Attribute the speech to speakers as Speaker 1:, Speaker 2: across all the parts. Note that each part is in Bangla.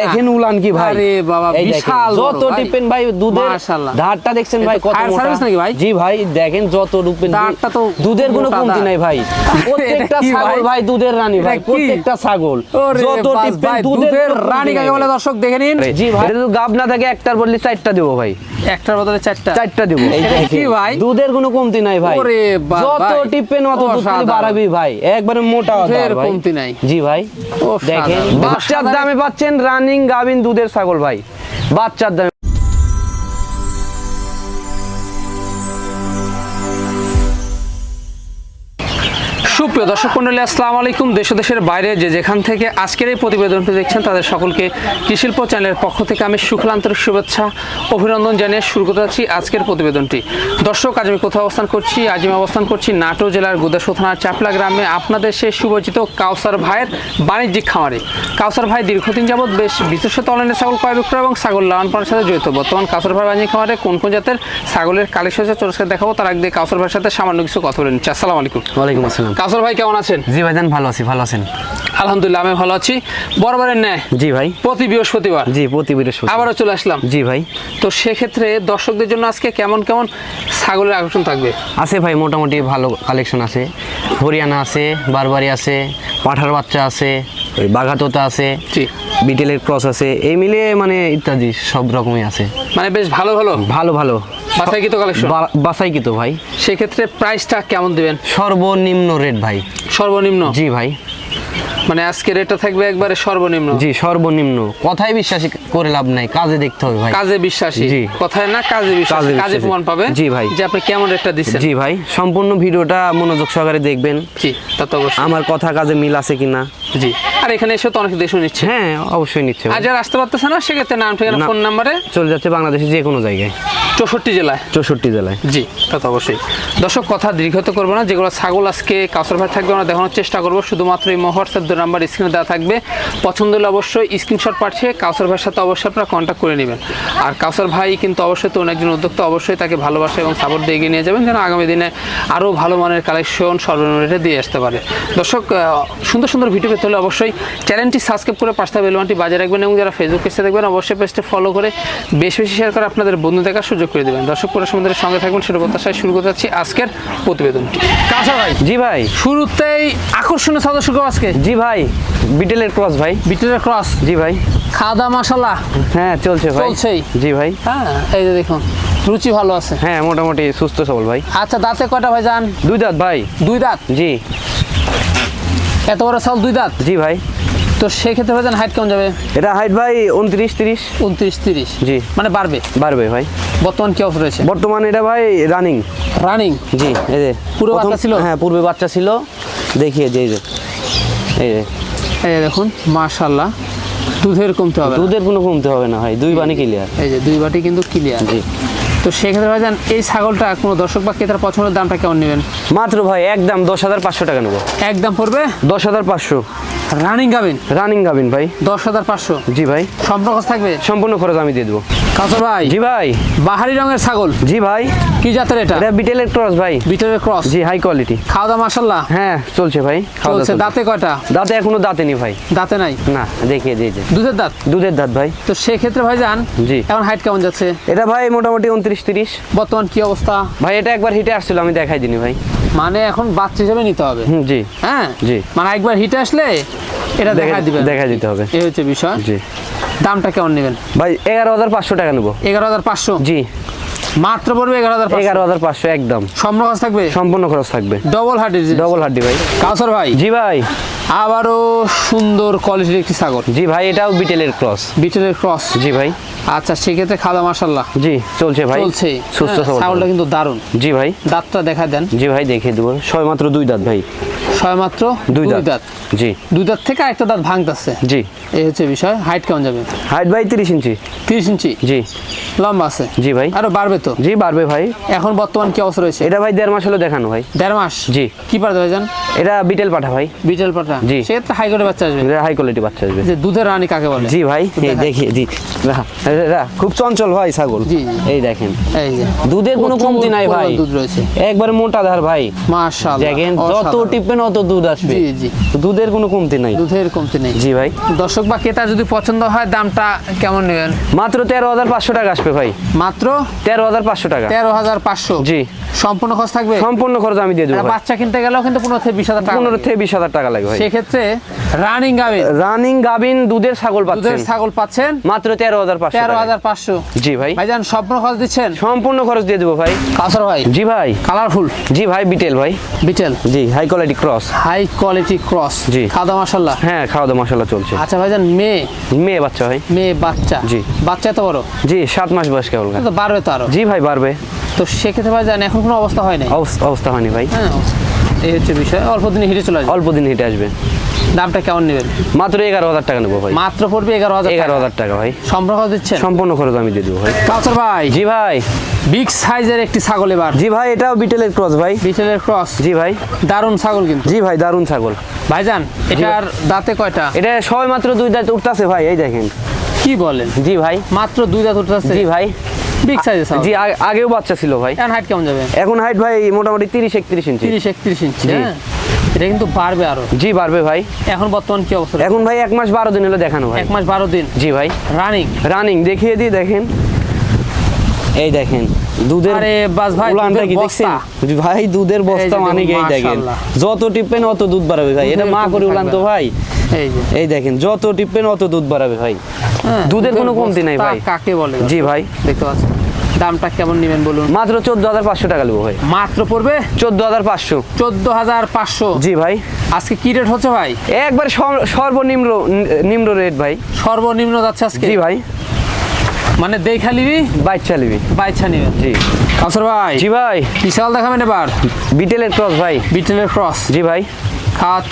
Speaker 1: দেখেন উলান কি ভাই?
Speaker 2: আরে বাবা, বিশাল
Speaker 1: যত
Speaker 2: ভাই।
Speaker 1: ভাই দুধের
Speaker 2: মাশাআল্লাহ।
Speaker 1: ধারটা দেখছেন ভাই কত মোটা?
Speaker 2: service নাকি ভাই?
Speaker 1: জি ভাই দেখেন যত রূপেন
Speaker 2: ধারটা তো
Speaker 1: দুধের কোনো কমতি নাই ভাই। প্রত্যেকটা ছাগল
Speaker 2: ভাই?
Speaker 1: ভাই দুধের রানী ভাই প্রত্যেকটা ছাগল। যত
Speaker 2: বাস
Speaker 1: দুধের
Speaker 2: দুধের রানী কাকে বলে দর্শক দেখে নিন।
Speaker 1: জি ভাই। যদি গাব না থাকে একটার বদলে চারটা দেবো ভাই।
Speaker 2: একটার বদলে চারটা।
Speaker 1: চারটা দেবো।
Speaker 2: কি ভাই?
Speaker 1: দুধের কোনো কমতি নাই ভাই।
Speaker 2: ওরে
Speaker 1: যত টিপেন অত দুধ বাড়াবি ভাই। একবারে মোটা
Speaker 2: দুধের
Speaker 1: ভাই।
Speaker 2: কমতি নাই।
Speaker 1: জি ভাই। দেখেন বাচ্চার দামে পাচ্ছেন রানিং গাবিন দুধের ছাগল ভাই। বাচ্চার দামে
Speaker 2: সুপ্রিয় দর্শক মন্ডলী, আসসালামু আলাইকুম। দেশ দেশের বাইরে যে যেখান থেকে আজকের এই প্রতিবেদনটি দেখছেন, তাদের সকলকে কৃষিল্প চ্যানেলের পক্ষ থেকে আমি সুখলান্তরিক শুভেচ্ছা, অভিনন্দন জানিয়ে শুরু করতে যাচ্ছি আজকের প্রতিবেদনটি। দর্শক, আজ আমি কোথাও অবস্থান করছি? আজ আমি অবস্থান করছি নাটো জেলার গুদাসো থানার চাপলা গ্রামে আপনাদের সেই সুপরিচিত কাউসার ভাইয়ের বাণিজ্যিক খামারে। কাউসার ভাই দীর্ঘদিন যাবৎ বেশ বিশেষত অনলাইনে ছাগল ক্রয় বিক্রয় এবং ছাগল লালন পালনের সাথে জড়িত। বর্তমান কাউসার ভাই বাণিজ্যিক খামারে কোন কোন জাতের ছাগলের কালেকশন চোরসকে দেখাবো। তার আগে কাউসার ভাইয়ের সাথে সামান্য কিছু কথা বলে নিচ্ছি। আসসালামু আলাইকুম।
Speaker 1: ওয়ালাইকুম আসসালাম।
Speaker 2: কাউসার ভাই কেমন আছেন?
Speaker 1: জি ভাইজান ভালো আছি ভালো আছেন।
Speaker 2: আলহামদুলিল্লাহ আমি ভালো আছি। বরাবরের ন্যায়।
Speaker 1: জি ভাই।
Speaker 2: প্রতি বৃহস্পতিবার।
Speaker 1: জি প্রতি বৃহস্পতি
Speaker 2: আবারও চলে আসলাম।
Speaker 1: জি ভাই।
Speaker 2: তো সেক্ষেত্রে দর্শকদের জন্য আজকে কেমন কেমন ছাগলের আকর্ষণ থাকবে?
Speaker 1: আছে ভাই মোটামুটি ভালো কালেকশন আছে। হরিয়ানা আছে বারবারি আছে পাঠার বাচ্চা আছে ওই বাঘাতোতা আছে
Speaker 2: জি।
Speaker 1: বিটেলের ক্রস আছে এই মিলিয়ে মানে ইত্যাদি সব রকমই আছে।
Speaker 2: মানে বেশ ভালো ভালো?
Speaker 1: ভালো ভালো।
Speaker 2: বাছাই তো কালেকশন
Speaker 1: বা- বাছাই কি তো ভাই।
Speaker 2: সেক্ষেত্রে প্রাইসটা কেমন দিবেন?
Speaker 1: সর্বনিম্ন রেট ভাই।
Speaker 2: সর্বনিম্ন?
Speaker 1: জি ভাই।
Speaker 2: মানে আজকে রেটটা থাকবে একবারে সর্বনিম্ন?
Speaker 1: জি সর্বনিম্ন। কথায় বিশ্বাস করে লাভ নাই কাজে দেখতে হবে ভাই।
Speaker 2: কাজে বিশ্বাসী?
Speaker 1: জি।
Speaker 2: কথায় না কাজে বিশ্বাসী?
Speaker 1: কাজে
Speaker 2: কাজে প্রমাণ পাবে
Speaker 1: জি ভাই।
Speaker 2: যে আপনি কেমন রেটটা দিচ্ছেন?
Speaker 1: জি ভাই সম্পূর্ণ ভিডিওটা মনোযোগ সহকারে দেখবেন।
Speaker 2: জি তা তো অবশ্যই।
Speaker 1: আমার কথা কাজে মিল আছে কিনা?
Speaker 2: জি। আর এখানে এসে তো অনেক দেশ নিচ্ছে।
Speaker 1: হ্যাঁ অবশ্যই নিচ্ছে।
Speaker 2: আর যারা আসতে পারতেছে না সেক্ষেত্রে নাম ঠিকানা ফোন নাম্বারে
Speaker 1: চলে যাচ্ছে বাংলাদেশের যে কোনো জায়গায়।
Speaker 2: চৌষট্টি জেলায়।
Speaker 1: চৌষট্টি জেলায়।
Speaker 2: জি তা তো অবশ্যই। দর্শক কথা দীর্ঘত করব না। যেগুলো ছাগল আজকে কাউসার ভাই থাকবে আমরা দেখানোর চেষ্টা করব। শুধুমাত্র এই হোয়াটসঅ্যাপ দুই নাম্বার স্ক্রিনে দেওয়া থাকবে। পছন্দ হলে অবশ্যই স্ক্রিনশট পাঠিয়ে কাউসার ভাইয়ের সাথে অবশ্যই আপনারা কন্ট্যাক্ট করে নেবেন। আর কাউসার ভাই কিন্তু অবশ্যই তরুণ একজন উদ্যোক্তা অবশ্যই তাকে ভালোবাসা এবং সাপোর্ট দিয়ে এগিয়ে নিয়ে যাবেন যেন আগামী দিনে আরও ভালো মানের কালেকশন সর্বনিম্ন রেটে দিয়ে আসতে পারে। দর্শক সুন্দর সুন্দর ভিডিও পেতে হলে অবশ্যই চ্যানেলটি সাবস্ক্রাইব করে পাশে বেলবানটি বাজে রাখবেন এবং যারা ফেসবুক পেজে দেখবেন অবশ্যই পেজটি ফলো করে বেশ বেশি শেয়ার করে আপনাদের বন্ধু দেখার সুযোগ করে দেবেন। দর্শক পুরো সমুদ্রের সঙ্গে থাকবেন সেটা প্রত্যাশায় শুরু করতে যাচ্ছি আজকের প্রতিবেদনটি। কাঁচা ভাই।
Speaker 1: জি ভাই।
Speaker 2: শুরুতেই আকর্ষণীয় সদস্য কেউ আজকে।
Speaker 1: জি ভাই বিটেলের ক্রস ভাই।
Speaker 2: বিটের ক্রস?
Speaker 1: জি ভাই।
Speaker 2: খাওয়া মশালা
Speaker 1: হ্যাঁ চলছে ভাই।
Speaker 2: চলছেই।
Speaker 1: জি ভাই।
Speaker 2: হ্যাঁ এই যে দেখুন রুচি ভালো আছে।
Speaker 1: হ্যাঁ মোটামুটি সুস্থ সবল ভাই।
Speaker 2: আচ্ছা দাঁতে কয়টা ভাই যান?
Speaker 1: দুই দাঁত ভাই।
Speaker 2: দুই দাঁত?
Speaker 1: জি।
Speaker 2: এত বড় চাল দুই দাঁত?
Speaker 1: জি ভাই।
Speaker 2: তো সেক্ষেত্রে ভাই হাইট কেমন যাবে?
Speaker 1: এটা হাইট ভাই উনত্রিশ তিরিশ।
Speaker 2: উনত্রিশ তিরিশ?
Speaker 1: জি।
Speaker 2: মানে বাড়বে?
Speaker 1: বাড়বে ভাই।
Speaker 2: বর্তমান কি অবস্থা রয়েছে?
Speaker 1: বর্তমানে এটা ভাই রানিং
Speaker 2: রানিং
Speaker 1: জি এই যে
Speaker 2: পুরো বাচ্চা ছিল?
Speaker 1: হ্যাঁ পূর্বে বাচ্চা ছিল। দেখিয়ে যে এই যে এই যে।
Speaker 2: এই দেখুন মাশাল্লাহ দুধের কমতে হবে।
Speaker 1: দুধের কোনো কমতে হবে না ভাই দুই বানি ক্লিয়ার
Speaker 2: এই যে দুই বাটি কিন্তু ক্লিয়ার
Speaker 1: জি।
Speaker 2: তো সেক্ষেত্রে ভাই যান এই ছাগলটা কোনো দর্শক বা ক্রেতার পছন্দের দামটা কেমন নেবেন?
Speaker 1: মাত্র ভাই একদম দশ হাজার পাঁচশো টাকা নেব।
Speaker 2: একদম পড়বে?
Speaker 1: দশ হাজার পাঁচশো।
Speaker 2: রানিং গাবেন?
Speaker 1: রানিং গাবিন ভাই।
Speaker 2: দশ হাজার পাঁচশো।
Speaker 1: জি ভাই।
Speaker 2: সম্পর্ক থাকবে?
Speaker 1: সম্পূর্ণ খরচ আমি দিয়ে দেবো।
Speaker 2: কাঁচর ভাই।
Speaker 1: জি ভাই।
Speaker 2: বাহারি রঙের ছাগল।
Speaker 1: জি ভাই।
Speaker 2: কি জাতের এটা?
Speaker 1: এটা বিটেলের ক্রস ভাই।
Speaker 2: ভিতরের ক্রস?
Speaker 1: জি হাই কোয়ালিটি
Speaker 2: খাওয়া দাওয়া মাসাল্লাহ
Speaker 1: হ্যাঁ চলছে ভাই
Speaker 2: চলছে। দাঁতে কয়টা?
Speaker 1: দাঁতে এখনও দাঁতে নি ভাই।
Speaker 2: দাঁতে নাই?
Speaker 1: না দেখিয়ে দিয়েছে
Speaker 2: দুধের দাঁত?
Speaker 1: দুধের দাঁত ভাই।
Speaker 2: তো সেক্ষেত্রে ভাই যান
Speaker 1: জি।
Speaker 2: এখন হাইট কেমন যাচ্ছে?
Speaker 1: এটা ভাই মোটামুটি উনত্রিশ তিরিশ।
Speaker 2: বর্তমান কি অবস্থা?
Speaker 1: ভাই এটা একবার হিটে আসছিল আমি দেখাই দিনি ভাই।
Speaker 2: মানে এখন বাচ্চা হিসেবে নিতে হবে।
Speaker 1: হুম জি।
Speaker 2: হ্যাঁ?
Speaker 1: জি।
Speaker 2: মানে একবার হিটে আসলে এটা দেখা দিবেন।
Speaker 1: দেখা দিতে হবে।
Speaker 2: এই হচ্ছে বিষয়।
Speaker 1: জি।
Speaker 2: দামটা কেমন নেবেন?
Speaker 1: ভাই এগারো হাজার পাঁচশো টাকা নেব।
Speaker 2: এগারো হাজার পাঁচশো?
Speaker 1: জি।
Speaker 2: মাত্র পড়বে এগারো হাজার
Speaker 1: এগারো হাজার পাঁচশো একদম।
Speaker 2: সম্পর্ক থাকবে?
Speaker 1: সম্পূর্ণ খরচ থাকবে।
Speaker 2: ডবল হার্টের
Speaker 1: ডবল হাড্ডি ভাই
Speaker 2: কাউসার ভাই।
Speaker 1: জি ভাই।
Speaker 2: আবারও সুন্দর কোয়ালিটির একটি ছাগল।
Speaker 1: জি ভাই এটাও বিটেলের ক্রস
Speaker 2: বিটেলের ক্রস
Speaker 1: জি ভাই।
Speaker 2: আচ্ছা সেক্ষেত্রে খাওয়া মাসাল্লাহ
Speaker 1: জি চলছে ভাই।
Speaker 2: চলছে।
Speaker 1: সুস্থ
Speaker 2: হ্যাঁ, ছাগলটা কিন্তু দারুণ
Speaker 1: জি ভাই।
Speaker 2: দাঁতটা দেখা দেন।
Speaker 1: জি ভাই দেখিয়ে দেবো। ছয় মাত্র দুই দাঁত ভাই।
Speaker 2: ছয় মাত্র?
Speaker 1: দুই দাঁত। জি।
Speaker 2: দুই দাঁত থেকে আরেকটা দাঁত ভাঙতেছে।
Speaker 1: জি।
Speaker 2: এই হচ্ছে বিষয় হাইট কেমন যাবে?
Speaker 1: হাইট ভাই তিরিশ ইঞ্চি।
Speaker 2: তিরিশ ইঞ্চি?
Speaker 1: জি।
Speaker 2: লম্বা আছে?
Speaker 1: জি ভাই।
Speaker 2: আরও বাড়বে তো?
Speaker 1: জি বাড়বে ভাই।
Speaker 2: এখন বর্তমান কি অবস্থা রয়েছে?
Speaker 1: এটা ভাই দেড় মাস হলো দেখানো ভাই।
Speaker 2: দেড় মাস?
Speaker 1: জি।
Speaker 2: কি পারতে ভাই যান
Speaker 1: এটা বিটেল পাঠা ভাই।
Speaker 2: বিটেল পাটা
Speaker 1: জি।
Speaker 2: সেক্ষেত্রে হাই করে বাচ্চা আসবে।
Speaker 1: হাই কোয়ালিটি বাচ্চা আসবে।
Speaker 2: যে দুধের রানী কাকে বলে?
Speaker 1: জি ভাই এই
Speaker 2: দেখাই।
Speaker 1: জি। রা- খুব চঞ্চল ভাই ছাগল।
Speaker 2: জি।
Speaker 1: এই দেখেন।
Speaker 2: এই যে।
Speaker 1: দুধের কোনো কমতি নাই ভাই।
Speaker 2: দুধ রয়েছে।
Speaker 1: একবার মোটা ধার ভাই।
Speaker 2: মাশাআল্লাহ
Speaker 1: দেখেন যত। টিপবেন অত দুধ আসবে।
Speaker 2: জি জি।
Speaker 1: দুধের কোনো কমতি নাই।
Speaker 2: দুধের কমতি নেই।
Speaker 1: জি ভাই।
Speaker 2: দর্শক বা ক্রেতা যদি পছন্দ হয় দামটা কেমন নেবেন?
Speaker 1: মাত্র তেরো হাজার পাঁচশো টাকা আসবে ভাই।
Speaker 2: মাত্র?
Speaker 1: তেরো হাজার পাঁচশো টাকা।
Speaker 2: তেরো হাজার পাঁচশো?
Speaker 1: জি।
Speaker 2: সম্পূর্ণ খরচ থাকবে?
Speaker 1: সম্পূর্ণ খরচ আমি দিয়ে দেবো ভাই।
Speaker 2: বাচ্চা কিনতে গেলেও কিন্তু পনেরো থেকে বিশ হাজার টাকা
Speaker 1: পনেরো। থেকে বিশ হাজার টাকা লাগবে ভাই।
Speaker 2: সেক্ষেত্রে রানিং গাবে
Speaker 1: রানিং গাবিন দুধের ছাগল
Speaker 2: দুধের ছাগল পাচ্ছেন।
Speaker 1: মাত্র তেরো হাজার পাঁচশো
Speaker 2: তেরো হাজার পাঁচশো।
Speaker 1: জি ভাই।
Speaker 2: ভাইজান সম্পূর্ণ খরচ দিচ্ছেন?
Speaker 1: সম্পূর্ণ খরচ দিয়ে দেবো ভাই।
Speaker 2: কাসর ভাই।
Speaker 1: জি ভাই।
Speaker 2: কালারফুল।
Speaker 1: জি ভাই বিটেল ভাই।
Speaker 2: বিটেল।
Speaker 1: জি high quality cross.
Speaker 2: High quality cross.
Speaker 1: জি।
Speaker 2: খাদা মাসাল্লাহ
Speaker 1: হ্যাঁ খাওয়া দাওয়া মশলা চলছে।
Speaker 2: আচ্ছা ভাইজান মেয়ে?
Speaker 1: মেয়ে বাচ্চা ভাই।
Speaker 2: মেয়ে বাচ্চা?
Speaker 1: জি।
Speaker 2: বাচ্চা এত বড়?
Speaker 1: জি সাত মাস বয়স কেবল।
Speaker 2: তো বাড়বে তো আরও?
Speaker 1: জি ভাই বাড়বে।
Speaker 2: তো সেক্ষেত্রে ভাই জান এখন কোনো অবস্থা হয় নাই?
Speaker 1: অবস্থা হয়নি ভাই।
Speaker 2: হ্যাঁ এই হচ্ছে বিষয় অল্প দিনে হিটে চলে আসবে।
Speaker 1: অল্প দিন হেঁটে আসবে।
Speaker 2: দামটা কেমন নেবেন?
Speaker 1: মাত্র এগারো হাজার টাকা নেব ভাই।
Speaker 2: মাত্র পড়বে এগারো হাজার
Speaker 1: এগারো হাজার টাকা ভাই।
Speaker 2: সম্পূর্ণ খরচ দিচ্ছেন?
Speaker 1: সম্পূর্ণ খরচ আমি দিয়ে দেবো ভাই।
Speaker 2: কাউসার ভাই।
Speaker 1: জি ভাই।
Speaker 2: বিগ সাইজের একটি ছাগল এবার।
Speaker 1: জি ভাই এটাও বিটেলের ক্রস ভাই।
Speaker 2: বিটেলের ক্রস।
Speaker 1: জি ভাই।
Speaker 2: দারুণ ছাগল কিন্তু।
Speaker 1: জি ভাই দারুণ ছাগল।
Speaker 2: ভাইজান এটার দাঁতে কয়টা?
Speaker 1: এটা সবাই মাত্র দুই দাঁত উঠতেছে ভাই এই দেখেন।
Speaker 2: কি বলেন?
Speaker 1: জি ভাই।
Speaker 2: মাত্র দুই দাঁত উঠতেছে?
Speaker 1: জি ভাই।
Speaker 2: বিগ সাইজের ছাগল।
Speaker 1: জি আগে- আগেও বাচ্চা ছিল ভাই।
Speaker 2: এখন হাইট কেমন যাবে?
Speaker 1: এখন হাইট ভাই মোটামুটি তিরিশ একত্রিশ ইঞ্চি
Speaker 2: তিরিশ একত্রিশ ইঞ্চি হ্যাঁ? এটা কিন্তু বাড়বে আরও।
Speaker 1: জি বাড়বে ভাই।
Speaker 2: এখন বর্তমান কি অবস্থা?
Speaker 1: এখন ভাই এক মাস বারো দিন হলো দেখানো ভাই।
Speaker 2: এক মাস বারো দিন?
Speaker 1: জি ভাই।
Speaker 2: রানিং
Speaker 1: রানিং দেখিয়ে দিই দেখেন। এই দেখেন দুধের
Speaker 2: আরে বাস ভাই
Speaker 1: উলানটা কি দেখছেন? ভাই দুধের বস্তা মানে এই দেখেন। যত টিপেন অত দুধ বাড়াবে ভাই। এটা মা করে উলান তো ভাই।
Speaker 2: এই
Speaker 1: দেখেন যত টিপেন অত দুধ বাড়াবে ভাই।
Speaker 2: হ্যাঁ,
Speaker 1: দুধের কোনো কমতি নাই ভাই।
Speaker 2: কাকে বলে?
Speaker 1: জি ভাই।
Speaker 2: দেখতে পাচ্ছেন। দামটা কেমন নেবেন বলুন?
Speaker 1: মাত্র চোদ্দ হাজার পাঁচশো টাকা নেব ভাই।
Speaker 2: মাত্র পড়বে?
Speaker 1: চোদ্দ হাজার পাঁচশো।
Speaker 2: চোদ্দ হাজার পাঁচশো।
Speaker 1: জি ভাই।
Speaker 2: আজকে কি রেট হচ্ছে ভাই?
Speaker 1: একবার সর- সর্বনিম্ন নিম্ন রেট ভাই।
Speaker 2: সর্বনিম্ন যাচ্ছে আজকে?
Speaker 1: জি ভাই।
Speaker 2: মানে দেখা নিবি?
Speaker 1: বাইক চালিবি
Speaker 2: বাইছা নিবেন
Speaker 1: জি।
Speaker 2: কাসর ভাই
Speaker 1: জি ভাই।
Speaker 2: বিশাল দেখাবেন এবার?
Speaker 1: বিটেলের ক্রস ভাই।
Speaker 2: বিটেলের ক্রস
Speaker 1: জি ভাই।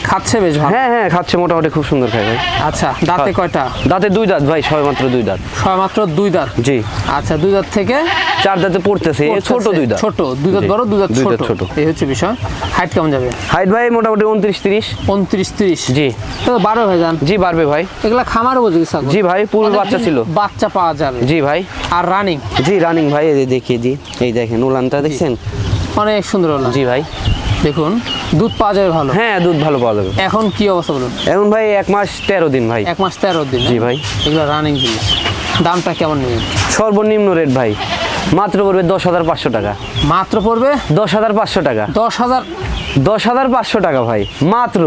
Speaker 2: খাচ্ছে বেশ ভালো?
Speaker 1: হ্যাঁ হ্যাঁ খাচ্ছে মোটামুটি খুব সুন্দর খায় ভাই।
Speaker 2: আচ্ছা দাঁতে কয়টা?
Speaker 1: দাঁতে দুই দাঁত ভাই সবে মাত্র দুই দাঁত।
Speaker 2: ছয় মাত্র দুই দাঁত?
Speaker 1: জি।
Speaker 2: আচ্ছা দুই দাঁত থেকে
Speaker 1: চার দাঁতে পড়তেছে ছোট দুই দাঁত।
Speaker 2: ছোট দুই দাঁত বড় দুই দাঁত
Speaker 1: দুই দাঁত
Speaker 2: ছোট।
Speaker 1: ছোট।
Speaker 2: এই হচ্ছে বিষয়। হাইট কেমন যাবে?
Speaker 1: হাইট ভাই মোটামুটি উনত্রিশ তিরিশ।
Speaker 2: উনত্রিশ তিরিশ?
Speaker 1: জি।
Speaker 2: তো বারো হয়ে যান।
Speaker 1: জি বাড়বে ভাই।
Speaker 2: এগুলা খামার উপযোগী ছাগল।
Speaker 1: জি ভাই পুরো বাচ্চা ছিল।
Speaker 2: বাচ্চা পাওয়া যাবে।
Speaker 1: জি ভাই।
Speaker 2: আর রানিং
Speaker 1: জি রানিং ভাই এই দেখিয়ে দি এই দেখেন উলানটা দেখছেন?
Speaker 2: অনেক সুন্দর হলো
Speaker 1: জি ভাই।
Speaker 2: দেখুন। দুধ পাওয়া যাবে ভালো?
Speaker 1: হ্যাঁ দুধ ভালো পাওয়া যাবে।
Speaker 2: এখন কি অবস্থা বলুন?
Speaker 1: এখন ভাই এক মাস তেরো দিন ভাই।
Speaker 2: এক মাস তেরো দিন
Speaker 1: জি ভাই।
Speaker 2: এগুলো রানিং জিনিস। দামটা কেমন নেবেন
Speaker 1: সর্বনিম্ন রেট ভাই। মাত্র পড়বে দশ হাজার পাঁচশো টাকা।
Speaker 2: মাত্র পড়বে?
Speaker 1: দশ হাজার পাঁচশো টাকা।
Speaker 2: দশ হাজার
Speaker 1: দশ হাজার পাঁচশো টাকা ভাই মাত্র।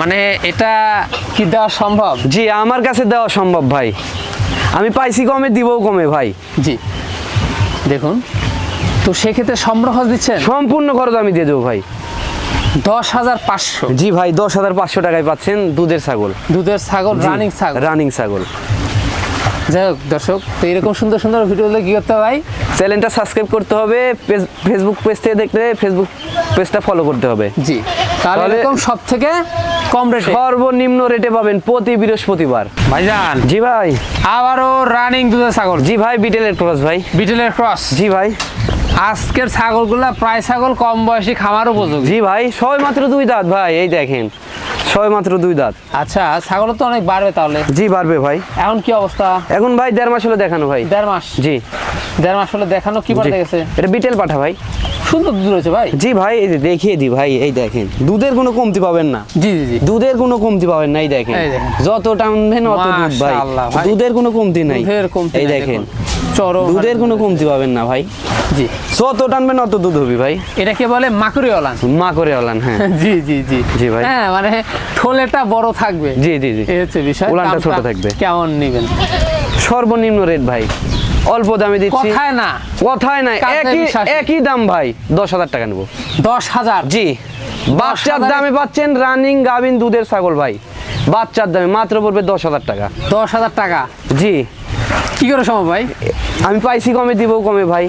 Speaker 2: মানে এটা কি দেওয়া সম্ভব?
Speaker 1: জি আমার কাছে দেওয়া সম্ভব ভাই। আমি পাইছি কমে দিবও কমে ভাই।
Speaker 2: জি। দেখুন তো সেক্ষেত্রে সম্পূর্ণ খরচ দিচ্ছেন?
Speaker 1: সম্পূর্ণ খরচ আমি দিয়ে দেবো ভাই।
Speaker 2: দশ হাজার পাঁচশো।
Speaker 1: জি ভাই দশ হাজার পাঁচশো টাকায় পাচ্ছেন দুধের ছাগল।
Speaker 2: দুধের ছাগল রানিং ছাগল।
Speaker 1: রানিং ছাগল।
Speaker 2: যাই হোক দর্শক তো এরকম সুন্দর সুন্দর ভিডিও হলে কি করতে হবে ভাই?
Speaker 1: চ্যানেলটা সাবস্ক্রাইব করতে হবে ফেসবুক পেজ থেকে দেখলে ফেসবুক পেজটা ফলো করতে হবে।
Speaker 2: জি তাহলে এরকম সব থেকে কম রেটে
Speaker 1: সর্বনিম্ন রেটে পাবেন প্রতি বৃহস্পতিবার।
Speaker 2: ভাইজান।
Speaker 1: জি ভাই।
Speaker 2: আবারও রানিং দুধের ছাগল।
Speaker 1: জি ভাই বিটেলের ক্রস ভাই।
Speaker 2: বিটেলের ক্রস
Speaker 1: জি ভাই।
Speaker 2: আজকের ছাগলগুলা প্রায় ছাগল কম বয়সী খামার উপযোগী।
Speaker 1: জি ভাই সবাই মাত্র দুই দাঁত ভাই এই দেখেন। সবাই মাত্র দুই দাঁত।
Speaker 2: আচ্ছা ছাগল তো অনেক বাড়বে তাহলে?
Speaker 1: জি বাড়বে ভাই।
Speaker 2: এখন কি অবস্থা?
Speaker 1: এখন ভাই দেড় মাস হলো দেখানো ভাই।
Speaker 2: দেড় মাস?
Speaker 1: জি।
Speaker 2: দেড় মাস হলে দেখানো কি। পাল্টে গেছে?
Speaker 1: এটা বিটেল পাঠা ভাই।
Speaker 2: সুন্দর দুধ রয়েছে ভাই।
Speaker 1: জি ভাই এই যে দেখিয়ে দি ভাই এই দেখেন। দুধের কোনো কমতি পাবেন না।
Speaker 2: জি জি
Speaker 1: দুধের কোনো কমতি পাবেন না এই দেখেন। যত টানবেন অত দুধ ভাই। দুধের কোনো কমতি নাই। এই দেখেন।
Speaker 2: চরম
Speaker 1: দুধের কোনো কমতি পাবেন না ভাই।
Speaker 2: জি।
Speaker 1: যত টানবেন অত দুধ হবে ভাই।
Speaker 2: এটাকে বলে মাকুরি অলান
Speaker 1: মা করে হলান হ্যাঁ।
Speaker 2: জি জি জি।
Speaker 1: জি ভাই।
Speaker 2: হ্যাঁ মানে থলেটা বড় থাকবে।
Speaker 1: জি জি জি।
Speaker 2: এই হচ্ছে বিষয় দামটা
Speaker 1: ছোট থাকবে।
Speaker 2: কেমন নেবেন?
Speaker 1: সর্বনিম্ন রেট ভাই। অল্প দামে দিচ্ছি।
Speaker 2: কথায় না।
Speaker 1: কথায়
Speaker 2: কাজে
Speaker 1: একই একই দাম ভাই। দশ হাজার টাকা নেব।
Speaker 2: দশ হাজার?
Speaker 1: জি। বাচ্চার দামে পাচ্ছেন রানিং গাভিন দুধের ছাগল ভাই। বাচ্চার দামে মাত্র পড়বে দশ হাজার টাকা।
Speaker 2: দশ হাজার টাকা?
Speaker 1: জি।
Speaker 2: কি করে সম্ভব ভাই?
Speaker 1: আমি পাইছি কমে দিব কমে ভাই।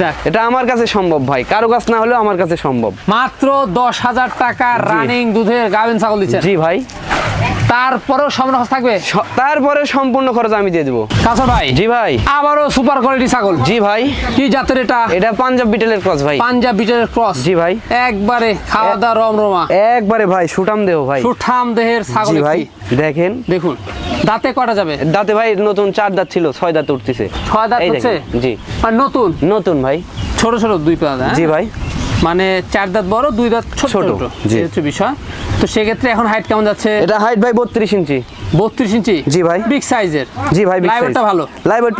Speaker 2: যাক।
Speaker 1: এটা আমার কাছে সম্ভব ভাই। কারও কাছ না হলেও আমার কাছে সম্ভব।
Speaker 2: মাত্র দশ হাজার টাকা রানিং দুধের গাভিন ছাগল দিচ্ছে
Speaker 1: জি ভাই।
Speaker 2: তারপরেও সম্পূর্ণ খরচ থাকবে?
Speaker 1: তারপরে সম্পূর্ণ খরচ আমি দিয়ে দেবো।
Speaker 2: কাঁচা ভাই?
Speaker 1: জি ভাই।
Speaker 2: আবারও সুপার কোয়ালিটি ছাগল।
Speaker 1: জি ভাই।
Speaker 2: কি জাতের এটা?
Speaker 1: এটা পাঞ্জাব বিটেলের ক্রস ভাই।
Speaker 2: পাঞ্জাব বিটের ক্রস।
Speaker 1: জি ভাই।
Speaker 2: একবারে খাওয়া দাওয়া রমরমা
Speaker 1: একবারে ভাই সুটাম দেহ ভাই।
Speaker 2: সুঠাম দেহের ছাগল
Speaker 1: জি ভাই দেখেন।
Speaker 2: দেখুন দাঁতে কটা যাবে?
Speaker 1: দাঁতে ভাই নতুন চার দাঁত ছিল ছয় দাঁত উঠতেছে।
Speaker 2: ছয় দাঁত হচ্ছে
Speaker 1: জি।
Speaker 2: আর নতুন?
Speaker 1: নতুন ভাই।
Speaker 2: ছোট ছোট দুই পা দাঁত,
Speaker 1: জি
Speaker 2: হ্যাঁ?
Speaker 1: ভাই।
Speaker 2: মানে চার দাঁত বড় দুই দাঁত ছোট
Speaker 1: ছোট,
Speaker 2: ছোট
Speaker 1: জি।
Speaker 2: হচ্ছে বিষয়। তো সেক্ষেত্রে এখন হাইট কেমন যাচ্ছে?
Speaker 1: এটা হাইট ভাই বত্রিশ ইঞ্চি।
Speaker 2: বত্রিশ ইঞ্চি?
Speaker 1: জি ভাই।
Speaker 2: বিগ সাইজের
Speaker 1: জি ভাই
Speaker 2: ভালো।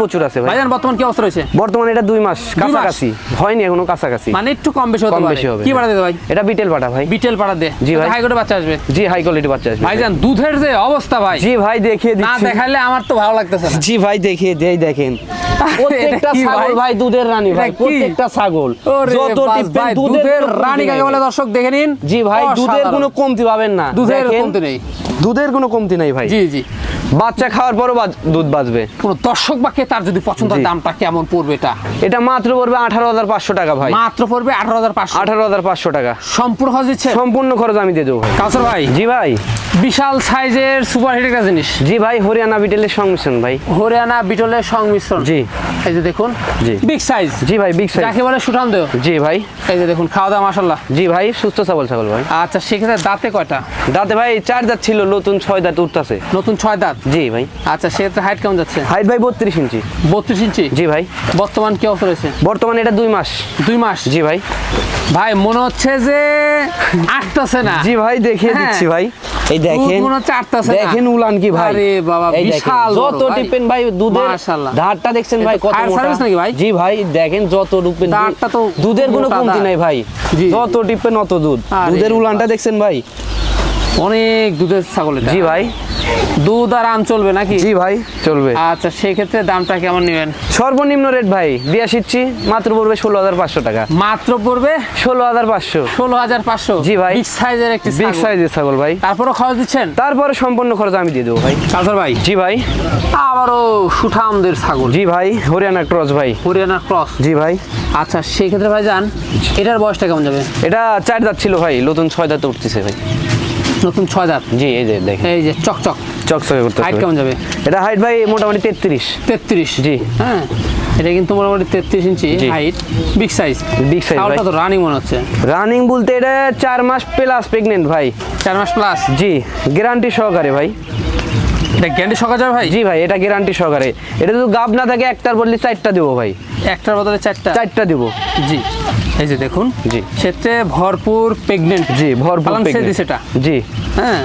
Speaker 1: প্রচুর আছে ভাই।
Speaker 2: ভাইজান বর্তমান কি অবস্থা রয়েছে?
Speaker 1: বর্তমানে এটা দুই মাস? কাছাকাছি। হয়নি এখনও কাছাকাছি।
Speaker 2: মানে একটু কম বেশি হতে পারে। কি ভাই?
Speaker 1: এটা বিটেল ভাই।
Speaker 2: বিটেল পাড়া দে।
Speaker 1: জি ভাই।
Speaker 2: হাই করে বাচ্চা আসবে।
Speaker 1: জি হাই কোয়ালিটি বাচ্চা আসবে।
Speaker 2: ভাইজান দুধের যে অবস্থা ভাই।
Speaker 1: জি ভাই দেখিয়ে
Speaker 2: না
Speaker 1: দিচ্ছি।
Speaker 2: দেখাইলে আমার তো ভালো লাগতেছে না।
Speaker 1: জি ভাই দেখিয়ে দেই দেখেন। প্রত্যেকটা ছাগল
Speaker 2: ভাই?
Speaker 1: দুধের রানী ভাই। প্রত্যেকটা ছাগল। যত
Speaker 2: ভাই,
Speaker 1: দুধের
Speaker 2: রানী কাকে বলে দর্শক দেখে নিন।
Speaker 1: জি ভাই দুধের কোনো কমতি পাবেন না।
Speaker 2: দুধের কমতি নেই।
Speaker 1: দুধের কোনো কমতি নাই ভাই।
Speaker 2: জি জি।
Speaker 1: বাচ্চা খাওয়ার পরও দুধ বাঁচবে
Speaker 2: কোন দর্শক বা তার যদি পছন্দ দামটা কেমন পড়বে এটা?
Speaker 1: এটা মাত্র পড়বে আঠারো হাজার পাঁচশো টাকা ভাই।
Speaker 2: মাত্র পড়বে আঠারো হাজার পাঁচশো।
Speaker 1: আঠারো হাজার পাঁচশো টাকা।
Speaker 2: সম্পূর্ণ খরচ দিচ্ছে?
Speaker 1: সম্পূর্ণ খরচ আমি দিয়ে দেবো ভাই।
Speaker 2: কাউসার ভাই।
Speaker 1: জি ভাই।
Speaker 2: বিশাল সাইজের সুপার হিট একটা জিনিস।
Speaker 1: জি ভাই হরিয়ানা বিটেলের সংমিশ্রণ ভাই।
Speaker 2: হরিয়ানা বিটলের সংমিশ্রণ।
Speaker 1: জি।
Speaker 2: এই যে দেখুন
Speaker 1: জি।
Speaker 2: বিগ সাইজ
Speaker 1: জি ভাই বিগ সাইজ
Speaker 2: যাকে বলে সুঠাম দেও।
Speaker 1: জি ভাই।
Speaker 2: এই যে দেখুন খাওয়া দাওয়া মাসাল্লাহ
Speaker 1: জি ভাই সুস্থ সবল ছাগল ভাই।
Speaker 2: আচ্ছা সেক্ষেত্রে দাঁতে কয়টা?
Speaker 1: দাঁতে ভাই চার দাঁত ছিল নতুন ছয় দাঁত উঠতেছে।
Speaker 2: নতুন ছয় দাঁত?
Speaker 1: জি ভাই।
Speaker 2: আচ্ছা সেক্ষেত্রে হাইট কেমন যাচ্ছে?
Speaker 1: হাইট ভাই বত্রিশ ইঞ্চি।
Speaker 2: বত্রিশ ইঞ্চি?
Speaker 1: জি ভাই।
Speaker 2: বর্তমান কি অবস্থা রয়েছে?
Speaker 1: বর্তমানে এটা দুই মাস।
Speaker 2: দুই মাস?
Speaker 1: জি ভাই।
Speaker 2: ভাই মনে হচ্ছে যে আটটাছে না।
Speaker 1: জি ভাই দেখিয়ে
Speaker 2: হ্যাঁ।
Speaker 1: দিচ্ছি ভাই। এই দেখেন
Speaker 2: মনে হচ্ছে আটটাছে না।
Speaker 1: দেখেন উলান কি ভাই।
Speaker 2: আরে বাবা, বিশাল
Speaker 1: যত টিপেন ভাই দুধের। ধারটা দেখছেন ভাই কত মোটা।
Speaker 2: service নাকি ভাই?
Speaker 1: জি ভাই দেখেন যত টিপেন
Speaker 2: দাঁতটা তো
Speaker 1: দুধের কোনো কমতি নাই ভাই।
Speaker 2: জি।
Speaker 1: যত টিপেন অত দুধ। দুধের উলানটা দেখছেন ভাই?
Speaker 2: অনেক দুধের ছাগলের
Speaker 1: জি ভাই।
Speaker 2: দুধ আর আম চলবে নাকি?
Speaker 1: জি ভাই চলবে।
Speaker 2: আচ্ছা সেই ক্ষেত্রে দামটা কেমন নেবেন?
Speaker 1: সর্বনিম্ন রেট ভাই দিয়া শিখছি মাত্র পড়বে ষোলো হাজার পাঁচশো টাকা।
Speaker 2: মাত্র পড়বে?
Speaker 1: ষোলো হাজার পাঁচশো।
Speaker 2: ষোলো হাজার পাঁচশো?
Speaker 1: জি ভাই।
Speaker 2: বিগ সাইজের একটি
Speaker 1: বিগ সাইজের ছাগল ভাই।
Speaker 2: তারপরও খরচ দিচ্ছেন?
Speaker 1: তারপরে সম্পূর্ণ খরচ আমি দিয়ে দেবো ভাই।
Speaker 2: কালসার ভাই।
Speaker 1: জি ভাই।
Speaker 2: আবারও সুঠামদের ছাগল।
Speaker 1: জি ভাই হরিয়ানা ক্রস ভাই।
Speaker 2: হরিয়ানা ক্রস।
Speaker 1: জি ভাই।
Speaker 2: আচ্ছা সেই ক্ষেত্রে ভাই যান এটার বয়সটা কেমন যাবে?
Speaker 1: এটা চার দাঁত ছিল ভাই নতুন ছয় দাঁত উঠতেছে ভাই।
Speaker 2: নতুন ছয় দাঁত
Speaker 1: জি এই যে দেখেন।
Speaker 2: এই যে চকচক।
Speaker 1: চকচকে করতে
Speaker 2: হাইট কেমন যাবে?
Speaker 1: এটা হাইট ভাই মোটামুটি তেত্রিশ।
Speaker 2: তেত্রিশ?
Speaker 1: জি।
Speaker 2: হ্যাঁ এটা কিন্তু মোটামুটি তেত্রিশ inch height big size
Speaker 1: big
Speaker 2: size
Speaker 1: ভাই।
Speaker 2: তো রানিং মনে হচ্ছে।
Speaker 1: রানিং বলতে এটা চার মাস প্লাস প্রেগনেন্ট ভাই।
Speaker 2: চার মাস প্লাস
Speaker 1: জি গ্যারান্টি সহকারে ভাই।
Speaker 2: এটা গ্যান্ডি সকাল যাবে ভাই?
Speaker 1: জি ভাই এটা গ্যারান্টি সহকারে। এটা যদি গাব না থাকে একটার বদলে চারটা দেবো ভাই।
Speaker 2: একটার বদলে চারটা?
Speaker 1: চারটা দেবো।
Speaker 2: জি। এই যে দেখুন
Speaker 1: জি।
Speaker 2: ক্ষেত্রে ভরপুর প্রেগনেন্ট
Speaker 1: জি ভরপুর।
Speaker 2: দিছে এটা।
Speaker 1: জি।
Speaker 2: হ্যাঁ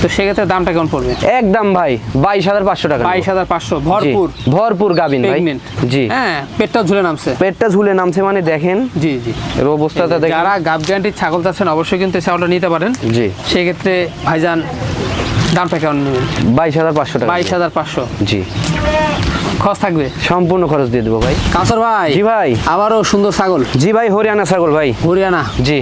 Speaker 2: তো সেক্ষেত্রে দামটা কেমন পড়বে?
Speaker 1: একদম ভাই বাইশ হাজার পাঁচশো টাকা।
Speaker 2: বাইশ হাজার পাঁচশো ভরপুর
Speaker 1: ভরপুর গাবিন ভাই।
Speaker 2: প্রেগনেন্ট
Speaker 1: জি।
Speaker 2: হ্যাঁ পেটটা ঝুলে নামছে।
Speaker 1: পেটটা ঝুলে নামছে মানে দেখেন
Speaker 2: জি জি।
Speaker 1: এর অবস্থাটা দেখেন।
Speaker 2: যারা গাব গ্যারান্টির ছাগল চাচ্ছেন অবশ্যই কিন্তু ছাগলটা নিতে পারেন।
Speaker 1: জি।
Speaker 2: সেক্ষেত্রে ভাইজান দামটা কেমন নেবেন?
Speaker 1: বাইশ হাজার পাঁচশো টাকা।
Speaker 2: বাইশ হাজার পাঁচশো।
Speaker 1: জি।
Speaker 2: খরচ থাকবে?
Speaker 1: সম্পূর্ণ খরচ দিয়ে দেবো ভাই।
Speaker 2: কাঁচর ভাই
Speaker 1: জি ভাই।
Speaker 2: আবারও সুন্দর ছাগল।
Speaker 1: জি ভাই হরিয়ানা ছাগল ভাই।
Speaker 2: হরিয়ানা?
Speaker 1: জি।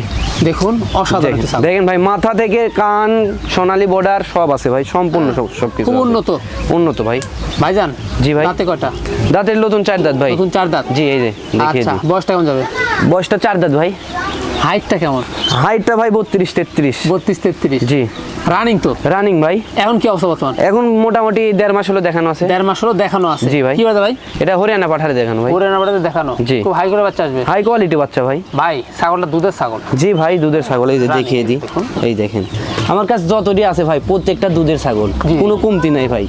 Speaker 2: দেখুন অসাধারণ
Speaker 1: দেখেন ভাই মাথা থেকে কান সোনালী বর্ডার সব আছে ভাই সম্পূর্ণ সব সব কিছু
Speaker 2: খুব উন্নত।
Speaker 1: উন্নত ভাই।
Speaker 2: ভাইজান
Speaker 1: জি ভাই।
Speaker 2: দাঁতে কয়টা?
Speaker 1: দাঁতের নতুন চার দাঁত ভাই।
Speaker 2: নতুন চার দাঁত?
Speaker 1: জি এই যে
Speaker 2: আচ্ছা বয়সটা কেমন যাবে?
Speaker 1: বয়সটা চার দাঁত ভাই।
Speaker 2: হাইটটা কেমন?
Speaker 1: হাইটটা ভাই বত্রিশ তেত্রিশ।
Speaker 2: বত্রিশ তেত্রিশ?
Speaker 1: জি।
Speaker 2: রানিং তো?
Speaker 1: রানিং ভাই।
Speaker 2: এখন কি অবস্থা বর্তমান?
Speaker 1: এখন মোটামুটি দেড় মাস হলো দেখানো আছে।
Speaker 2: দেড় মাস হলো দেখানো আছে।
Speaker 1: জি ভাই।
Speaker 2: কি বাদে ভাই?
Speaker 1: এটা হরিয়ানা পাঠারে দেখানো ভাই।
Speaker 2: হরিয়ানা বাড়িতে দেখানো।
Speaker 1: জি।
Speaker 2: খুব হাই করে বাচ্চা আসবে।
Speaker 1: হাই কোয়ালিটি বাচ্চা ভাই।
Speaker 2: ভাই ছাগলটা দুধের ছাগল।
Speaker 1: জি ভাই। দুধের ছাগল এই যে দেখিয়ে দিই। এই দেখেন। আমার কাছে যতটি আছে ভাই প্রত্যেকটা দুধের ছাগল। কোনো কমতি নাই ভাই।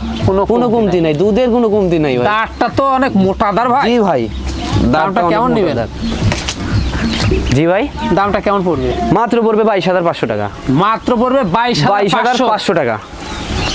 Speaker 2: কোনো কমতি
Speaker 1: নাই। দুধের কোনো কমতি নাই ভাই।
Speaker 2: দাঁতটা তো অনেক মোটাদার ভাই।
Speaker 1: জি ভাই। দামটা
Speaker 2: কেমন নিবেন?
Speaker 1: জি ভাই।
Speaker 2: দামটা কেমন পড়বে?
Speaker 1: মাত্র পড়বে বাইশ হাজার পাঁচশো টাকা।
Speaker 2: মাত্র পড়বে বাইশ
Speaker 1: বাইশ হাজার পাঁচশো। টাকা।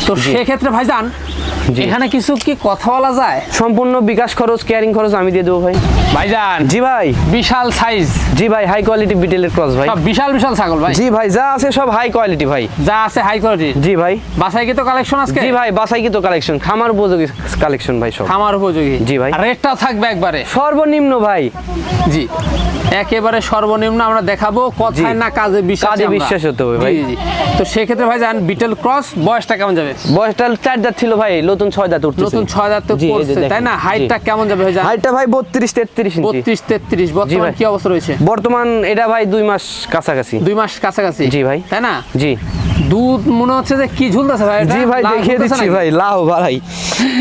Speaker 2: তো সেক্ষেত্রে ভাইজান
Speaker 1: জি।
Speaker 2: এখানে কিছু কি কথা বলা যায়?
Speaker 1: সম্পূর্ণ বিকাশ খরচ কেয়ারিং খরচ আমি দিয়ে দেবো ভাই।
Speaker 2: ভাইজান।
Speaker 1: জি ভাই।
Speaker 2: বিশাল সাইজ
Speaker 1: জি ভাই হাই কোয়ালিটি বিটেলের ক্রস ভাই।
Speaker 2: সব বিশাল বিশাল ছাগল ভাই।
Speaker 1: জি ভাই যা আছে সব হাই কোয়ালিটি ভাই।
Speaker 2: যা আছে হাই কোয়ালিটি
Speaker 1: জি ভাই।
Speaker 2: বাসায় কি তো কালেকশন আজকে?
Speaker 1: জি ভাই বাসাই কি তো কালেকশন খামার উপযোগী কালেকশন ভাই সব।
Speaker 2: খামার উপযোগী।
Speaker 1: জি ভাই।
Speaker 2: রেটটাও থাকবে একবারে।
Speaker 1: সর্বনিম্ন ভাই।
Speaker 2: জি। একেবারে সর্বনিম্ন আমরা দেখাবো কথায়। না কাজে বিশ্বাস
Speaker 1: কাজে বিশ্বাস হতে হবে ভাই।
Speaker 2: তো সেক্ষেত্রে ভাই জান বিটেল ক্রস বয়সটা কেমন যাবে?
Speaker 1: বয়সটা চার ছিল ভাই নতুন ছয় দাঁত উঠছে
Speaker 2: নতুন ছয় দাঁত
Speaker 1: দেখেন।
Speaker 2: তাই না? হাইটটা। কেমন যাবে ভাই
Speaker 1: হাইটটা ভাই বত্রিশ তেত্রিশ ইঞ্চি।
Speaker 2: বত্রিশ তেত্রিশ। বর্তমান
Speaker 1: ভাই।
Speaker 2: কি অবস্থা রয়েছে?
Speaker 1: বর্তমান এটা ভাই দুই মাস কাছাকাছি।
Speaker 2: দুই মাস কাছাকাছি?
Speaker 1: জি ভাই।
Speaker 2: তাই না?
Speaker 1: জি।
Speaker 2: দুধ মনে হচ্ছে যে কি ঝুলতেছে ভাই?
Speaker 1: জি ভাই দেখিয়ে দিচ্ছি ভাই লাও ভাই।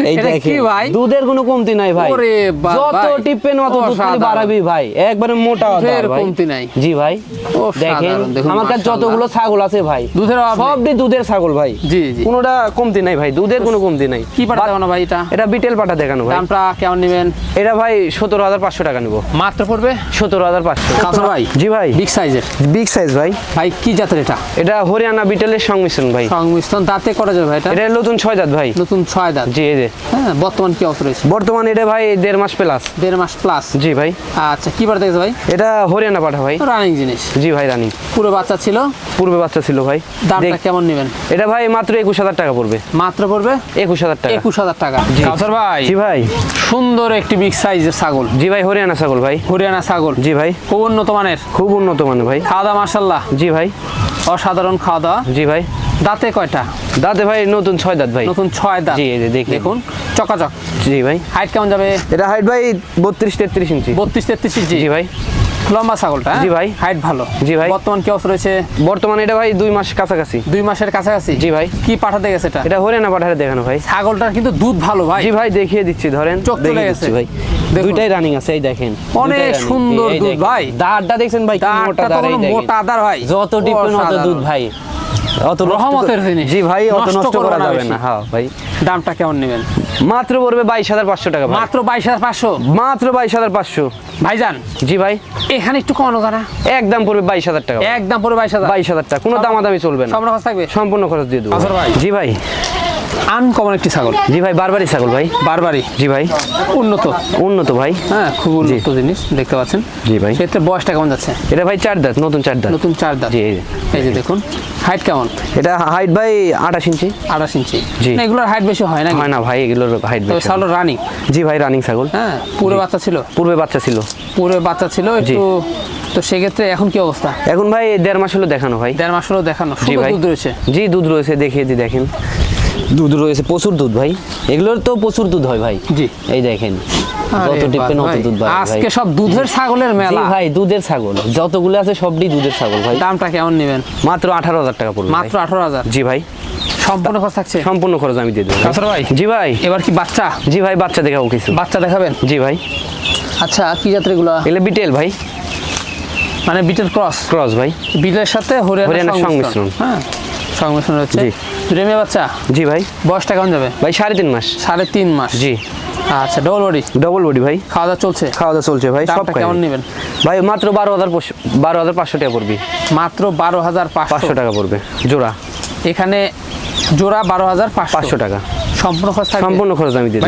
Speaker 1: এই
Speaker 2: এটা ভাই?
Speaker 1: দুধের কোনো কমতি নাই ভাই।
Speaker 2: ওরে
Speaker 1: যত টিপেন অত দুধ খালি বাড়াবি ভাই একবারে মোটা
Speaker 2: দুধের কমতি নাই।
Speaker 1: জি ভাই দেখেন আমার কাছে যতগুলো ছাগল আছে ভাই
Speaker 2: দুধের নেই।
Speaker 1: দুধের ছাগল ভাই।
Speaker 2: জি জি।
Speaker 1: কোনোটা কমতি নাই ভাই দুধের কোনো কমতি নাই।
Speaker 2: কি পাঠা দেবো ভাই এটা?
Speaker 1: এটা বিটেল পাটা দেখানো ভাই।
Speaker 2: দামটা কেমন নেবেন?
Speaker 1: এটা ভাই সতেরো হাজার পাঁচশো টাকা নেব।
Speaker 2: মাত্র পড়বে?
Speaker 1: সতেরো হাজার পাঁচশো।
Speaker 2: ভাই?
Speaker 1: জি ভাই।
Speaker 2: বিগ সাইজের
Speaker 1: বিগ সাইজ ভাই।
Speaker 2: ভাই কি জাতের এটা?
Speaker 1: এটা হরিয়ানা বিটেলের সংমিশ্রণ ভাই।
Speaker 2: সংমিশ্রণ দাঁতে করা যাবে ভাই এটা?
Speaker 1: এটা নতুন ছয় দাঁত ভাই।
Speaker 2: নতুন ছয় দাঁত?
Speaker 1: জি যে।
Speaker 2: হ্যাঁ বর্তমান কি অফার রয়েছে?
Speaker 1: বর্তমান এটা ভাই দেড় মাস প্লাস
Speaker 2: দেড় মাস প্লাস
Speaker 1: জি ভাই।
Speaker 2: আচ্ছা কি বার দেখেছে ভাই?
Speaker 1: এটা হরিয়ানা পাঠা ভাই।
Speaker 2: রানিং জিনিস।
Speaker 1: জি ভাই রানি
Speaker 2: পুরো বাচ্চা ছিল?
Speaker 1: পূর্বে বাচ্চা ছিল ভাই।
Speaker 2: দামটা কেমন নেবেন?
Speaker 1: এটা ভাই মাত্র একুশ হাজার টাকা পড়বে।
Speaker 2: মাত্র পড়বে?
Speaker 1: একুশ হাজার টাকা।
Speaker 2: একুশ হাজার টাকা।
Speaker 1: জি।
Speaker 2: কাউসার ভাই
Speaker 1: জি ভাই।
Speaker 2: সুন্দর একটি বিগ সাইজের ছাগল।
Speaker 1: জি ভাই হরিয়ানা ছাগল ভাই।
Speaker 2: হরিয়ানা ছাগল।
Speaker 1: জি ভাই।
Speaker 2: খুব উন্নত মানের।
Speaker 1: খুব উন্নত মানে ভাই।
Speaker 2: খাওয়া দাওয়া মার্শাল্লাহ
Speaker 1: জি ভাই।
Speaker 2: অসাধারণ খাওয়া দাওয়া।
Speaker 1: জি ভাই।
Speaker 2: দাঁতে কয়টা?
Speaker 1: দাঁতে ভাই নতুন ছয় দাঁত ভাই।
Speaker 2: নতুন ছয় দাঁত।
Speaker 1: জি, দেখি।
Speaker 2: দেখুন চকাচক।
Speaker 1: জি ভাই।
Speaker 2: হাইট কেমন যাবে?
Speaker 1: এটা হাইট ভাই বত্রিশ তেত্রিশ ইঞ্চি।
Speaker 2: বত্রিশ তেত্রিশ ইঞ্চি।
Speaker 1: জি ভাই।
Speaker 2: লম্বা ছাগলটা হ্যাঁ?
Speaker 1: জি ভাই।
Speaker 2: হাইট ভালো
Speaker 1: জি ভাই।
Speaker 2: বর্তমান কি অবস্থা রয়েছে
Speaker 1: বর্তমানে এটা ভাই দুই মাস কাছাকাছি
Speaker 2: দুই মাসের কাছাকাছি
Speaker 1: জি ভাই।
Speaker 2: কি পাঠাতে গেছে এটা
Speaker 1: এটা হরিয়ানা পাঠাতে দেখানো ভাই
Speaker 2: ছাগলটার কিন্তু দুধ ভালো ভাই
Speaker 1: জি ভাই দেখিয়ে দিচ্ছি ধরেন
Speaker 2: চোখ চলে গেছে।
Speaker 1: ভাই দুইটাই রানিং আছে এই দেখেন
Speaker 2: অনেক সুন্দর দুধ। ভাই।
Speaker 1: দাঁড়টা দেখছেন ভাই মোটা দাঁড়।
Speaker 2: মোটা ভাই
Speaker 1: যত টিপেন অত দুধ ভাই অত
Speaker 2: রহমতের জিনিস।
Speaker 1: জি ভাই অত
Speaker 2: নষ্ট
Speaker 1: করা যাবে না। হ্যাঁ ভাই।
Speaker 2: দামটা কেমন নেবেন?
Speaker 1: মাত্র পড়বে বাইশ হাজার পাঁচশো টাকা
Speaker 2: মাত্র বাইশ হাজার পাঁচশো?
Speaker 1: মাত্র বাইশ হাজার পাঁচশো।
Speaker 2: ভাইজান।
Speaker 1: জি ভাই।
Speaker 2: এখানে একটু কমানো জানা
Speaker 1: একদম পড়বে বাইশ হাজার টাকা
Speaker 2: একদম পড়বে বাইশ হাজার।
Speaker 1: বাইশ হাজার টাকা কোনো দামাদামি চলবে না।
Speaker 2: সব খরচ থাকবে?
Speaker 1: সম্পূর্ণ খরচ দিয়ে দেবো।
Speaker 2: ভাই।
Speaker 1: জি ভাই।
Speaker 2: আনকমন একটি ছাগল।
Speaker 1: জি ভাই বারবারই ছাগল ভাই।
Speaker 2: বারবারই?
Speaker 1: জি ভাই।
Speaker 2: উন্নত।
Speaker 1: উন্নত ভাই।
Speaker 2: হ্যাঁ খুব উন্নত জিনিস দেখতে পাচ্ছেন।
Speaker 1: জি ভাই।
Speaker 2: সেক্ষেত্রে বয়সটা কেমন যাচ্ছে?
Speaker 1: এটা ভাই চার দাঁত নতুন চার দাঁত।
Speaker 2: নতুন চার দাঁত।
Speaker 1: জি এই যে।
Speaker 2: দেখুন হাইট কেমন?
Speaker 1: এটা হাইট ভাই আঠাশ ইঞ্চি।
Speaker 2: আঠাশ ইঞ্চি।
Speaker 1: জি।
Speaker 2: না, এগুলোর হাইট বেশি হয় না
Speaker 1: হয় না ভাই এগুলোর হাইট
Speaker 2: তবে ছাগল রানিং
Speaker 1: জি ভাই রানিং ছাগল।
Speaker 2: হ্যাঁ পুরো বাচ্চা ছিল?
Speaker 1: পূর্বে বাচ্চা ছিল।
Speaker 2: পুরো বাচ্চা ছিল একটু তো সেক্ষেত্রে এখন কি অবস্থা?
Speaker 1: এখন ভাই দেড় মাস হলো দেখানো ভাই।
Speaker 2: দেড় মাস হলো দেখানো।
Speaker 1: জি ভাই।
Speaker 2: দুধ রয়েছে?
Speaker 1: জি দুধ রয়েছে দেখিয়ে দি দেখেন। দুধ রয়েছে প্রচুর দুধ ভাই। এগুলোর তো প্রচুর দুধ হয় ভাই।
Speaker 2: জি।
Speaker 1: এই দেখেন
Speaker 2: আরে
Speaker 1: যত টিপেন অত দুধ ভাই
Speaker 2: আজকে সব দুধের ছাগলের মেলা।
Speaker 1: ভাই দুধের ছাগল। যতগুলো আছে সবটি দুধের ছাগল ভাই।
Speaker 2: দামটা কেমন নেবেন?
Speaker 1: মাত্র আঠারো হাজার টাকা পড়বে
Speaker 2: মাত্র আঠারো হাজার?
Speaker 1: জি ভাই।
Speaker 2: সম্পূর্ণ খরচ থাকছে?
Speaker 1: সম্পূর্ণ খরচ আমি দিয়ে দেবো
Speaker 2: কাসর ভাই?
Speaker 1: জি ভাই।
Speaker 2: এবার কি বাচ্চা?
Speaker 1: জি ভাই বাচ্চা দেখাবো কিছু।
Speaker 2: বাচ্চা দেখাবেন?
Speaker 1: জি ভাই।
Speaker 2: আচ্ছা কি জাতের এগুলো
Speaker 1: এগুলো বিটেল ভাই।
Speaker 2: মানে বিটের ক্রস?
Speaker 1: ক্রস ভাই।
Speaker 2: বিটের সাথে
Speaker 1: হরিয়ানার
Speaker 2: সংমিশ্রণ।
Speaker 1: সংমিশ্রণ।
Speaker 2: হ্যাঁ সংমিশ্রণ হচ্ছে
Speaker 1: জি।
Speaker 2: দুটো মেয়ে বাচ্চা?
Speaker 1: জি ভাই।
Speaker 2: বয়সটা কেমন যাবে?
Speaker 1: ভাই সাড়ে তিন মাস।
Speaker 2: সাড়ে তিন মাস?
Speaker 1: জি।
Speaker 2: আচ্ছা ডবল বডি
Speaker 1: ডবল বডি ভাই।
Speaker 2: খাওয়া দাওয়া চলছে?
Speaker 1: খাওয়া দাওয়া চলছে ভাই সব
Speaker 2: কেমন নেবেন?
Speaker 1: ভাই মাত্র বারো হাজার বারো হাজার পাঁচশো টাকা পড়বে।
Speaker 2: মাত্র বারো হাজার
Speaker 1: পাঁচশো। টাকা পড়বে। জোড়া।
Speaker 2: এখানে জোড়া বারো হাজার
Speaker 1: পাঁচশো টাকা।
Speaker 2: সম্পূর্ণ খরচ
Speaker 1: সম্পূর্ণ খরচ আমি দিয়ে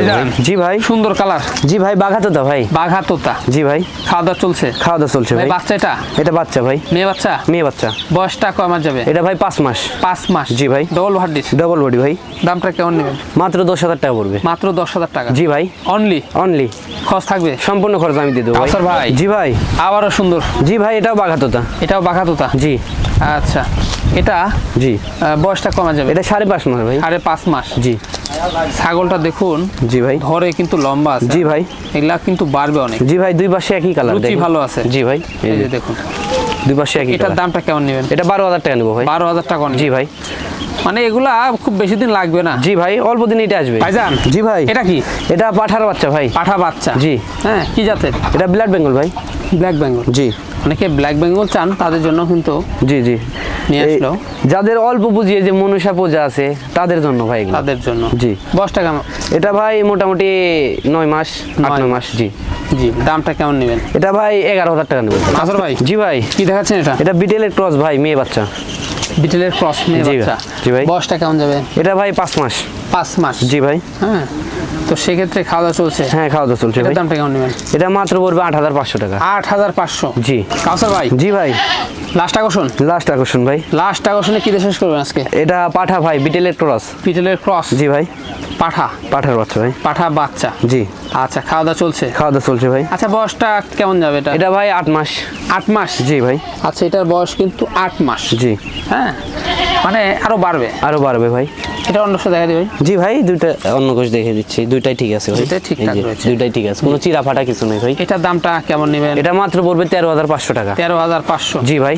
Speaker 1: জি ভাই।
Speaker 2: সুন্দর কালার।
Speaker 1: জি ভাই বাঘাতো দা ভাই।
Speaker 2: বাঘা তোতা
Speaker 1: জি ভাই।
Speaker 2: খাওয়া দাওয়া চলছে?
Speaker 1: খাওয়া দাওয়া চলছে
Speaker 2: ভাই বাচ্চা এটা?
Speaker 1: এটা বাচ্চা ভাই।
Speaker 2: মেয়ে বাচ্চা?
Speaker 1: মেয়ে বাচ্চা।
Speaker 2: বয়সটা কয় মাস যাবে?
Speaker 1: এটা ভাই পাঁচ মাস।
Speaker 2: পাঁচ মাস।
Speaker 1: জি ভাই।
Speaker 2: ডবল ভার্ডিস
Speaker 1: ডবল বডি ভাই।
Speaker 2: দামটা কেমন নেবেন?
Speaker 1: মাত্র দশ হাজার টাকা পড়বে।
Speaker 2: মাত্র দশ হাজার টাকা।
Speaker 1: জি ভাই।
Speaker 2: অনলি
Speaker 1: অনলি
Speaker 2: খরচ থাকবে?
Speaker 1: সম্পূর্ণ খরচ আমি দিয়ে দেবো ভাই। জি ভাই।
Speaker 2: আবারও সুন্দর।
Speaker 1: জি ভাই এটাও বাঘাতো দা
Speaker 2: এটাও বাঘা তোতা
Speaker 1: জি।
Speaker 2: আচ্ছা। এটা
Speaker 1: জি।
Speaker 2: বয়সটা কমা যাবে।
Speaker 1: এটা সাড়ে পাঁচ মাস ভাই।
Speaker 2: সাড়ে পাঁচ মাস।
Speaker 1: জি।
Speaker 2: ছাগলটা দেখুন
Speaker 1: জি ভাই।
Speaker 2: ধরে কিন্তু লম্বা আছে।
Speaker 1: জি ভাই।
Speaker 2: এগুলা কিন্তু বাড়বে অনেক।
Speaker 1: জি ভাই দুই পাশে একই কালার
Speaker 2: রুচি ভালো আছে।
Speaker 1: জি ভাই এই যে,
Speaker 2: দেখুন।
Speaker 1: দুই পাশে একই
Speaker 2: এটার দামটা কেমন নেবেন?
Speaker 1: এটা বারো হাজার টাকা নেব ভাই।
Speaker 2: বারো হাজার টাকা
Speaker 1: জি ভাই।
Speaker 2: মানে এগুলা খুব বেশি দিন লাগবে না।
Speaker 1: জি ভাই অল্প দিন এটা আসবে।
Speaker 2: ভাইজান
Speaker 1: জি ভাই।
Speaker 2: এটা কি?
Speaker 1: এটা পাঠার বাচ্চা ভাই।
Speaker 2: পাঠা বাচ্চা।
Speaker 1: জি।
Speaker 2: হ্যাঁ কি জাতের?
Speaker 1: এটা ব্লাড বেঙ্গল ভাই।
Speaker 2: ব্ল্যাক বেঙ্গল
Speaker 1: জি।
Speaker 2: অনেকে ব্ল্যাক বেঙ্গল চান তাদের জন্য কিন্তু
Speaker 1: জি জি।
Speaker 2: নিয়ে আসলো।
Speaker 1: যাদের অল্প বুঝিয়ে যে মনুষা পূজা আছে তাদের জন্য ভাই
Speaker 2: তাদের জন্য।
Speaker 1: জি।
Speaker 2: বয়সটা কেমন?
Speaker 1: এটা ভাই মোটামুটি নয় মাস আট
Speaker 2: নয়
Speaker 1: মাস। জি।
Speaker 2: জি দামটা কেমন নেবেন?
Speaker 1: এটা ভাই এগারো হাজার টাকা নেবেন।
Speaker 2: নাসর ভাই?
Speaker 1: জি ভাই।
Speaker 2: কি দেখাচ্ছেন এটা?
Speaker 1: এটা বিটেলের ক্রস ভাই মেয়ে বাচ্চা।
Speaker 2: বিটেলের ক্রস মেয়ে বাচ্চা।
Speaker 1: জি ভাই।
Speaker 2: বয়সটা কেমন যাবে?
Speaker 1: এটা ভাই পাঁচ মাস।
Speaker 2: পাঁচ মাস।
Speaker 1: জি ভাই।
Speaker 2: হ্যাঁ তো সেক্ষেত্রে খাওয়া দাওয়া চলছে?
Speaker 1: হ্যাঁ খাওয়া দাওয়া চলছে ভাই।
Speaker 2: দামটা কেমন নেবেন?
Speaker 1: এটা মাত্র পড়বে আট হাজার পাঁচশো টাকা।
Speaker 2: আট হাজার পাঁচশো?
Speaker 1: জি।
Speaker 2: কাউসার ভাই?
Speaker 1: জি ভাই।
Speaker 2: লাস্ট আকর্ষণ?
Speaker 1: লাস্ট আকর্ষণ ভাই।
Speaker 2: লাস্ট আকর্ষণে কি শেষ করবেন আজকে?
Speaker 1: এটা পাঠা ভাই বিটেলের ক্রস
Speaker 2: পিটেলের ক্রস
Speaker 1: জি ভাই।
Speaker 2: পাঠা?
Speaker 1: পাঠার বাচ্চা ভাই।
Speaker 2: পাঠা বাচ্চা?
Speaker 1: জি।
Speaker 2: আচ্ছা খাওয়া দাওয়া চলছে?
Speaker 1: খাওয়া দাওয়া চলছে ভাই।
Speaker 2: আচ্ছা বয়সটা কেমন যাবে এটা?
Speaker 1: এটা ভাই আট মাস।
Speaker 2: আট মাস?
Speaker 1: জি ভাই।
Speaker 2: আচ্ছা এটার বয়স কিন্তু আট মাস।
Speaker 1: জি।
Speaker 2: হ্যাঁ মানে আরও বাড়বে।
Speaker 1: আরও বাড়বে ভাই।
Speaker 2: এটা অন্য দেখা দিই ভাই
Speaker 1: জি ভাই দুইটা অন্য কোষ দেখে দিচ্ছি। দুইটাই ঠিক আছে ভাই।
Speaker 2: দুইটাই ঠিকঠাক রয়েছে।
Speaker 1: দুইটাই ঠিক আছে। কোনো চিরা ফাটা কিছু নেই ভাই।
Speaker 2: এটার দামটা কেমন নেবেন?
Speaker 1: এটা মাত্র পড়বে তেরো হাজার পাঁচশো টাকা।
Speaker 2: তেরো হাজার পাঁচশো।
Speaker 1: জি ভাই।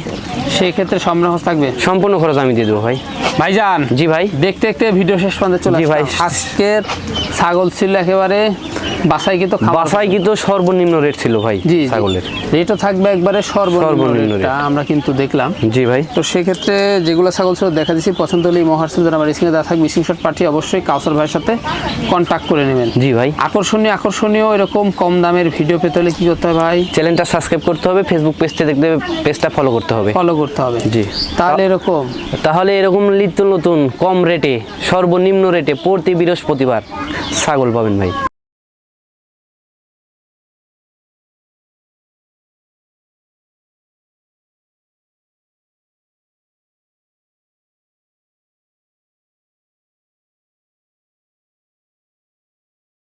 Speaker 2: সেই ক্ষেত্রে সম্মান থাকবে?
Speaker 1: সম্পূর্ণ খরচ আমি দিয়ে দেবো ভাই।
Speaker 2: ভাইজান
Speaker 1: জি ভাই।
Speaker 2: দেখতে দেখতে ভিডিও শেষ পর্যন্ত চলে
Speaker 1: জি ভাই।
Speaker 2: আজকের ছাগল ছিল একেবারে বাসাই কিন্তু
Speaker 1: বাসায় কিন্তু সর্বনিম্ন রেট ছিল ভাই ছাগলের।
Speaker 2: রেটও থাকবে একবারে সর্বনিম্ন
Speaker 1: সর্বনিম্ন
Speaker 2: আমরা কিন্তু দেখলাম।
Speaker 1: জি ভাই।
Speaker 2: তো সেক্ষেত্রে যেগুলো ছাগল ছিল দেখা দিচ্ছি পছন্দ হলে মহারসেন আমার স্ক্রিনে দেওয়া থাকবে। স্ক্রিনশট পাঠিয়ে অবশ্যই কাউসার ভাইয়ের সাথে কন্ট্যাক্ট করে নেবেন।
Speaker 1: জি ভাই।
Speaker 2: আকর্ষণীয় আকর্ষণীয় এরকম কম দামের ভিডিও পেতে হলে কি করতে হবে ভাই?
Speaker 1: চ্যানেলটা সাবস্ক্রাইব করতে হবে ফেসবুক পেজটা দেখতে পেজটা ফলো করতে হবে।
Speaker 2: ফলো করতে হবে।
Speaker 1: জি।
Speaker 2: তাহলে এরকম।
Speaker 1: তাহলে এরকম নিত্য নতুন কম রেটে সর্বনিম্ন রেটে প্রতি বৃহস্পতিবার ছাগল পাবেন ভাই।